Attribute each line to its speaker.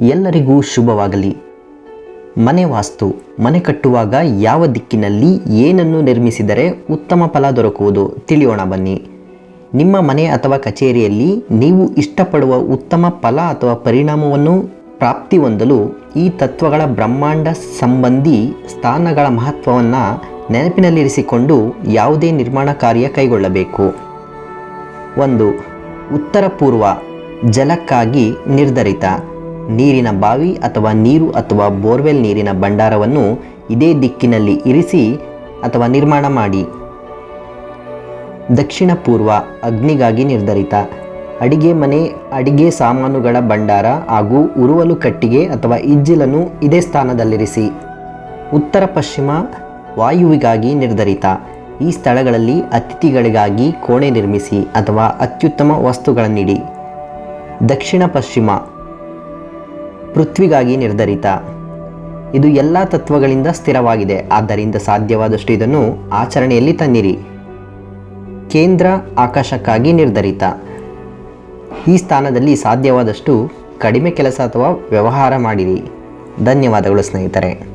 Speaker 1: ಎಲ್ಲರಿಗೂ ಶುಭವಾಗಲಿ. ಮನೆ ವಾಸ್ತು, ಮನೆ ಕಟ್ಟುವಾಗ ಯಾವ ದಿಕ್ಕಿನಲ್ಲಿ ಏನನ್ನು ನಿರ್ಮಿಸಿದರೆ ಉತ್ತಮ ಫಲ ದೊರಕುವುದು ತಿಳಿಯೋಣ ಬನ್ನಿ. ನಿಮ್ಮ ಮನೆ ಅಥವಾ ಕಚೇರಿಯಲ್ಲಿ ನೀವು ಇಷ್ಟಪಡುವ ಉತ್ತಮ ಫಲ ಅಥವಾ ಪರಿಣಾಮವನ್ನು ಪ್ರಾಪ್ತಿ ಹೊಂದಲು ಈ ತತ್ವಗಳ ಬ್ರಹ್ಮಾಂಡ ಸಂಬಂಧಿ ಸ್ಥಾನಗಳ ಮಹತ್ವವನ್ನು ನೆನಪಿನಲ್ಲಿರಿಸಿಕೊಂಡು ಯಾವುದೇ ನಿರ್ಮಾಣ ಕಾರ್ಯ ಕೈಗೊಳ್ಳಬೇಕು. ಒಂದು, ಉತ್ತರ ಪೂರ್ವ, ಜಲಕ್ಕಾಗಿ ನಿರ್ಧರಿತ. ನೀರಿನ ಬಾವಿ ಅಥವಾ ನೀರು ಅಥವಾ ಬೋರ್ವೆಲ್ ನೀರಿನ ಭಂಡಾರವನ್ನು ಇದೇ ದಿಕ್ಕಿನಲ್ಲಿ ಇರಿಸಿ ಅಥವಾ ನಿರ್ಮಾಣ ಮಾಡಿ. ದಕ್ಷಿಣ ಪೂರ್ವ ಅಗ್ನಿಗಾಗಿ ನಿರ್ಧರಿತ. ಅಡಿಗೆ ಮನೆ, ಅಡಿಗೆ ಸಾಮಾನುಗಳ ಭಂಡಾರ ಹಾಗೂ ಉರುವಲು ಕಟ್ಟಿಗೆ ಅಥವಾ ಇಜ್ಜಿಲನ್ನು ಇದೇ ಸ್ಥಾನದಲ್ಲಿರಿಸಿ. ಉತ್ತರ ಪಶ್ಚಿಮ ವಾಯುವಿಗಾಗಿ ನಿರ್ಧರಿತ. ಈ ಸ್ಥಳಗಳಲ್ಲಿ ಅತಿಥಿಗಳಿಗಾಗಿ ಕೋಣೆ ನಿರ್ಮಿಸಿ ಅಥವಾ ಅತ್ಯುತ್ತಮ ವಸ್ತುಗಳನ್ನಿಡಿ. ದಕ್ಷಿಣ ಪಶ್ಚಿಮ ಪೃಥ್ವಿಗಾಗಿ ನಿರ್ಧರಿತ. ಇದು ಎಲ್ಲ ತತ್ವಗಳಿಂದ ಸ್ಥಿರವಾಗಿದೆ. ಆದ್ದರಿಂದ ಸಾಧ್ಯವಾದಷ್ಟು ಇದನ್ನು ಆಚರಣೆಯಲ್ಲಿ ತನ್ನಿರಿ. ಕೇಂದ್ರ ಆಕಾಶಕ್ಕಾಗಿ ನಿರ್ಧರಿತ. ಈ ಸ್ಥಾನದಲ್ಲಿ ಸಾಧ್ಯವಾದಷ್ಟು ಕಡಿಮೆ ಕೆಲಸ ಅಥವಾ ವ್ಯವಹಾರ ಮಾಡಿರಿ. ಧನ್ಯವಾದಗಳು ಸ್ನೇಹಿತರೆ.